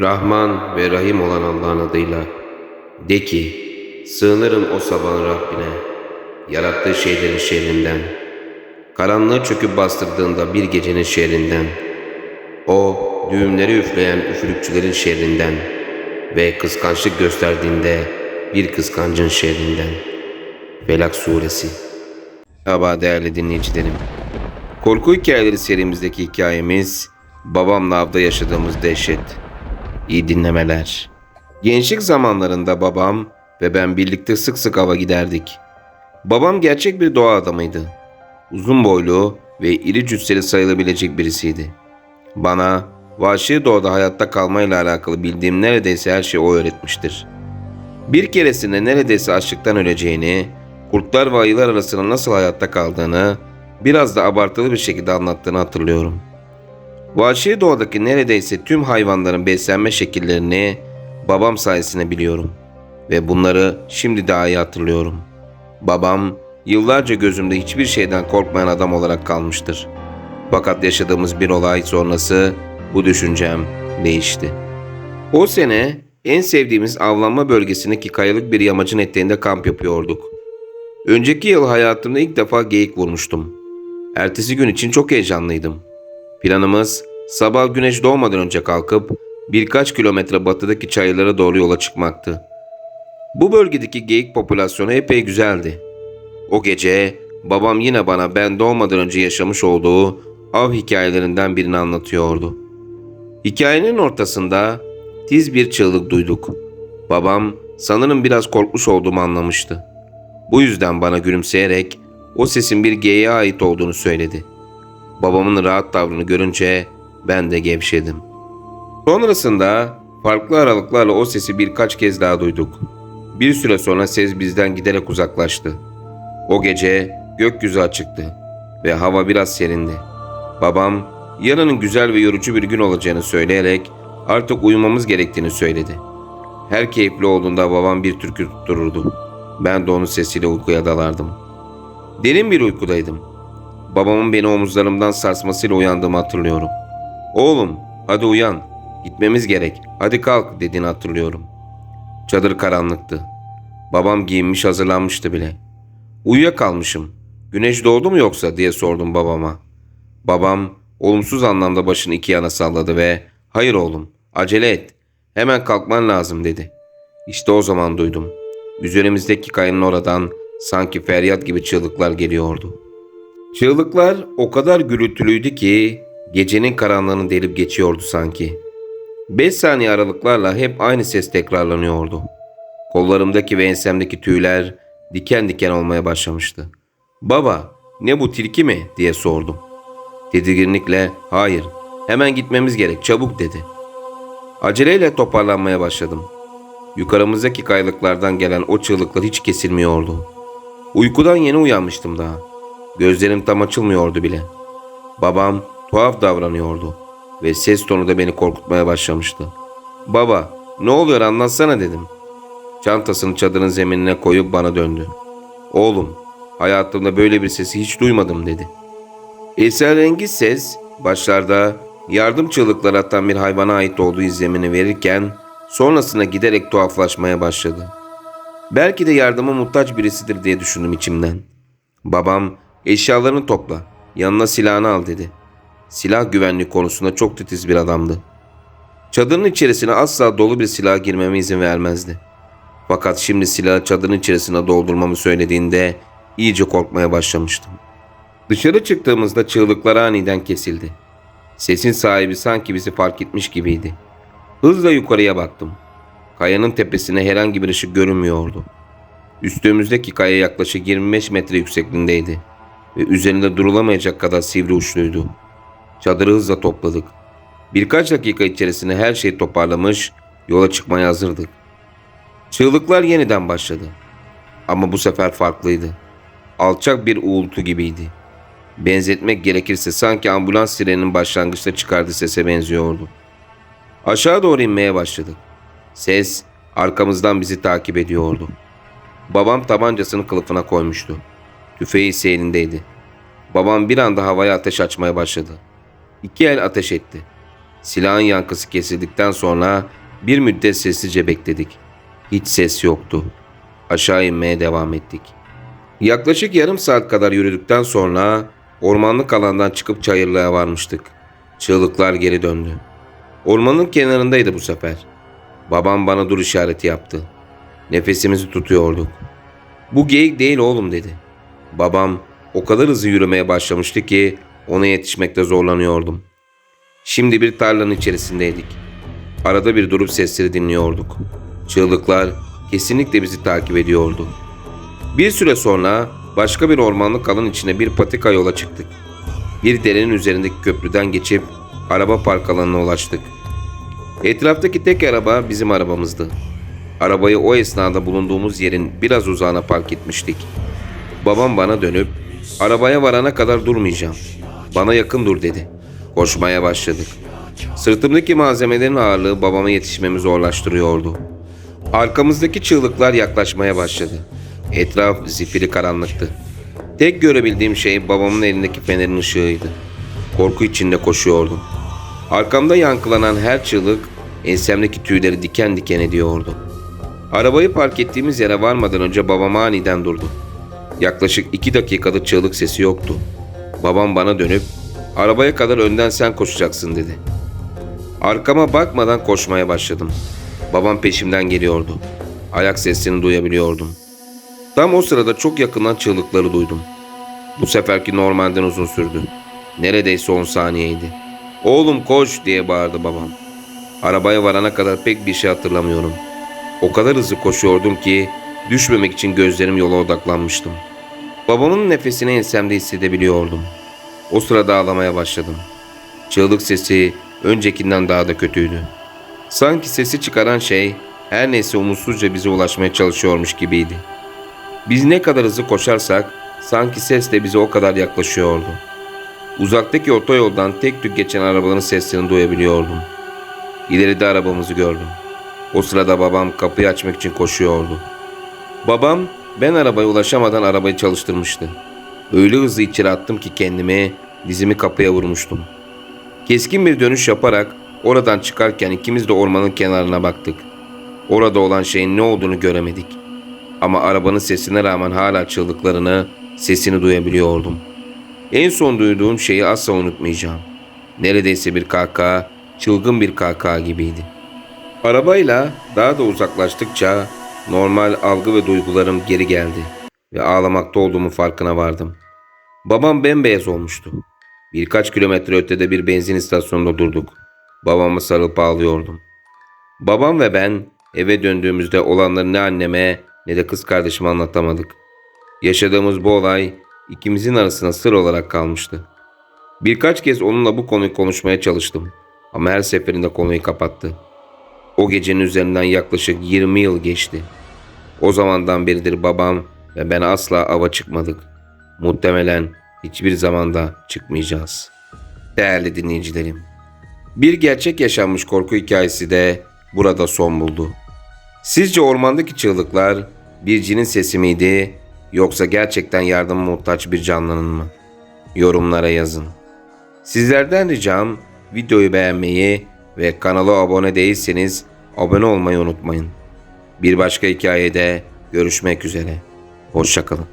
Rahman ve Rahim olan Allah'ın adıyla de ki sığınırım o sabahın Rabbine yarattığı şeylerin şerrinden karanlığı çöküp bastırdığında bir gecenin şerrinden o düğümleri üfleyen üfürükçülerin şerrinden ve kıskançlık gösterdiğinde bir kıskancın şerrinden. Felak Suresi Merhaba değerli dinleyicilerim. Korku hikayeleri serimizdeki hikayemiz babamla avda yaşadığımız dehşet. İyi dinlemeler. Gençlik zamanlarında babam ve ben birlikte sık sık ava giderdik. Babam gerçek bir doğa adamıydı. Uzun boylu ve iri cüsseli sayılabilecek birisiydi. Bana vahşi doğada hayatta kalmayla alakalı bildiğim neredeyse her şeyi o öğretmiştir. Bir keresinde neredeyse açlıktan öleceğini, kurtlar ve ayılar arasında nasıl hayatta kaldığını biraz da abartılı bir şekilde anlattığını hatırlıyorum. Vahşi doğadaki neredeyse tüm hayvanların beslenme şekillerini babam sayesinde biliyorum ve bunları şimdi daha iyi hatırlıyorum. Babam yıllarca gözümde hiçbir şeyden korkmayan adam olarak kalmıştır. Fakat yaşadığımız bir olay sonrası bu düşüncem değişti. O sene en sevdiğimiz avlanma bölgesindeki kayalık bir yamacın eteğinde kamp yapıyorduk. Önceki yıl hayatımda ilk defa geyik vurmuştum. Ertesi gün için çok heyecanlıydım. Planımız sabah güneş doğmadan önce kalkıp birkaç kilometre batıdaki çayırlara doğru yola çıkmaktı. Bu bölgedeki geyik popülasyonu epey güzeldi. O gece babam yine bana ben doğmadan önce yaşamış olduğu av hikayelerinden birini anlatıyordu. Hikayenin ortasında tiz bir çığlık duyduk. Babam sanırım biraz korkmuş olduğumu anlamıştı. Bu yüzden bana gülümseyerek o sesin bir geyiğe ait olduğunu söyledi. Babamın rahat tavrını görünce ben de gevşedim. Sonrasında farklı aralıklarla o sesi birkaç kez daha duyduk. Bir süre sonra ses bizden giderek uzaklaştı. O gece gökyüzü açıktı ve hava biraz serindi. Babam yarının güzel ve yorucu bir gün olacağını söyleyerek artık uyumamız gerektiğini söyledi. Her keyifli olduğunda babam bir türkü tuttururdu. Ben de onun sesiyle uykuya dalardım. Derin bir uykudaydım. Babamın beni omuzlarımdan sarsmasıyla uyandığımı hatırlıyorum. Oğlum hadi uyan. Gitmemiz gerek. Hadi kalk dediğini hatırlıyorum. Çadır karanlıktı. Babam giyinmiş hazırlanmıştı bile. Uyuyakalmışım. Güneş doğdu mu yoksa diye sordum babama. Babam olumsuz anlamda başını iki yana salladı ve hayır oğlum acele et. Hemen kalkman lazım dedi. İşte o zaman duydum. Üzerimizdeki kayanın oradan sanki feryat gibi çığlıklar geliyordu. Çığlıklar o kadar gürültülüydü ki gecenin karanlığını delip geçiyordu sanki. Beş saniye aralıklarla hep aynı ses tekrarlanıyordu. Kollarımdaki ve ensemdeki tüyler diken diken olmaya başlamıştı. Baba ne bu tilki mi diye sordum. Tedirginlikle hayır hemen gitmemiz gerek çabuk dedi. Aceleyle toparlanmaya başladım. Yukarımızdaki kayalıklardan gelen o çığlıklar hiç kesilmiyordu. Uykudan yeni uyanmıştım daha. Gözlerim tam açılmıyordu bile. Babam tuhaf davranıyordu ve ses tonu da beni korkutmaya başlamıştı. Baba ne oluyor anlatsana dedim. Çantasını çadırın zeminine koyup bana döndü. Oğlum hayatımda böyle bir sesi hiç duymadım dedi. Esrarengiz ses başlarda yardım çığlıkları atan bir hayvana ait olduğu izlemini verirken sonrasında giderek tuhaflaşmaya başladı. Belki de yardıma muhtaç birisidir diye düşündüm içimden. Babam eşyalarını topla, yanına silahını al dedi. Silah güvenliği konusunda çok titiz bir adamdı. Çadırın içerisine asla dolu bir silah girmeme izin vermezdi. Fakat şimdi silahı çadırın içerisine doldurmamı söylediğinde iyice korkmaya başlamıştım. Dışarı çıktığımızda çığlıklar aniden kesildi. Sesin sahibi sanki bizi fark etmiş gibiydi. Hızla yukarıya baktım. Kayanın tepesine herhangi bir ışık görünmüyordu. Üstümüzdeki kaya yaklaşık 25 metre yüksekliğindeydi ve üzerinde durulamayacak kadar sivri uçluydu. Çadırı hızla topladık. Birkaç dakika içerisinde her şeyi toparlamış, yola çıkmaya hazırdık. Çığlıklar yeniden başladı. Ama bu sefer farklıydı. Alçak bir uğultu gibiydi. Benzetmek gerekirse sanki ambulans sireninin başlangıçta çıkardığı sese benziyordu. Aşağı doğru inmeye başladık. Ses arkamızdan bizi takip ediyordu. Babam tabancasını kılıfına koymuştu. Tüfeği ise elindeydi. Babam bir anda havaya ateş açmaya başladı. İki el ateş etti. Silahın yankısı kesildikten sonra bir müddet sessizce bekledik. Hiç ses yoktu. Aşağı inmeye devam ettik. Yaklaşık yarım saat kadar yürüdükten sonra ormanlık alandan çıkıp çayırlığa varmıştık. Çığlıklar geri döndü. Ormanın kenarındaydı bu sefer. Babam bana dur işareti yaptı. Nefesimizi tutuyorduk. Bu geyik değil oğlum dedi. Babam o kadar hızlı yürümeye başlamıştı ki ona yetişmekte zorlanıyordum. Şimdi bir tarlanın içerisindeydik. Arada bir durup sesleri dinliyorduk. Çığlıklar kesinlikle bizi takip ediyordu. Bir süre sonra başka bir ormanlık alan içine bir patika yola çıktık. Bir derenin üzerindeki köprüden geçip araba park alanına ulaştık. Etraftaki tek araba bizim arabamızdı. Arabayı o esnada bulunduğumuz yerin biraz uzağına park etmiştik. Babam bana dönüp arabaya varana kadar durmayacağım. Bana yakın dur dedi. Koşmaya başladık. Sırtımdaki malzemelerin ağırlığı babama yetişmemi zorlaştırıyordu. Arkamızdaki çığlıklar yaklaşmaya başladı. Etraf zifiri karanlıktı. Tek görebildiğim şey babamın elindeki fenerin ışığıydı. Korku içinde koşuyordum. Arkamda yankılanan her çığlık ensemdeki tüyleri diken diken ediyordu. Arabayı park ettiğimiz yere varmadan önce babam aniden durdu. Yaklaşık iki dakikalık çığlık sesi yoktu. Babam bana dönüp arabaya kadar önden sen koşacaksın dedi. Arkama bakmadan koşmaya başladım. Babam peşimden geliyordu. Ayak seslerini duyabiliyordum. Tam o sırada çok yakından çığlıkları duydum. Bu seferki normalden uzun sürdü. Neredeyse 10 saniyeydi. Oğlum koş diye bağırdı babam. Arabaya varana kadar pek bir şey hatırlamıyorum. O kadar hızlı koşuyordum ki düşmemek için gözlerim yola odaklanmıştım. Babamın nefesini ensemde hissedebiliyordum. O sırada ağlamaya başladım. Çığlık sesi öncekinden daha da kötüydü. Sanki sesi çıkaran şey her neyse umutsuzca bize ulaşmaya çalışıyormuş gibiydi. Biz ne kadar hızlı koşarsak sanki ses de bize o kadar yaklaşıyordu. Uzaktaki otoyoldan tek tük geçen arabaların seslerini duyabiliyordum. İleride arabamızı gördüm. O sırada babam kapıyı açmak için koşuyordu. Babam ben arabaya ulaşamadan arabayı çalıştırmıştı. Öyle hızlı içeri attım ki kendimi dizimi kapıya vurmuştum. Keskin bir dönüş yaparak oradan çıkarken ikimiz de ormanın kenarına baktık. Orada olan şeyin ne olduğunu göremedik. Ama arabanın sesine rağmen hala çığlıklarını, sesini duyabiliyordum. En son duyduğum şeyi asla unutmayacağım. Neredeyse bir kahkaha, çılgın bir kahkaha gibiydi. Arabayla daha da uzaklaştıkça normal algı ve duygularım geri geldi ve ağlamakta olduğumu farkına vardım. Babam bembeyaz olmuştu. Birkaç kilometre ötede bir benzin istasyonunda durduk. Babama sarılıp ağlıyordum. Babam ve ben eve döndüğümüzde olanları ne anneme ne de kız kardeşime anlatamadık. Yaşadığımız bu olay ikimizin arasına sır olarak kalmıştı. Birkaç kez onunla bu konuyu konuşmaya çalıştım ama her seferinde konuyu kapattı. O gecenin üzerinden yaklaşık 20 yıl geçti. O zamandan beridir babam ve ben asla ava çıkmadık. Muhtemelen hiçbir zamanda çıkmayacağız. Değerli dinleyicilerim, bir gerçek yaşanmış korku hikayesi de burada son buldu. Sizce ormandaki çığlıklar bir cinin sesi miydi yoksa gerçekten yardıma muhtaç bir canlının mı? Yorumlara yazın. Sizlerden ricam videoyu beğenmeyi ve kanala abone değilseniz abone olmayı unutmayın. Bir başka hikayede görüşmek üzere. Hoşçakalın.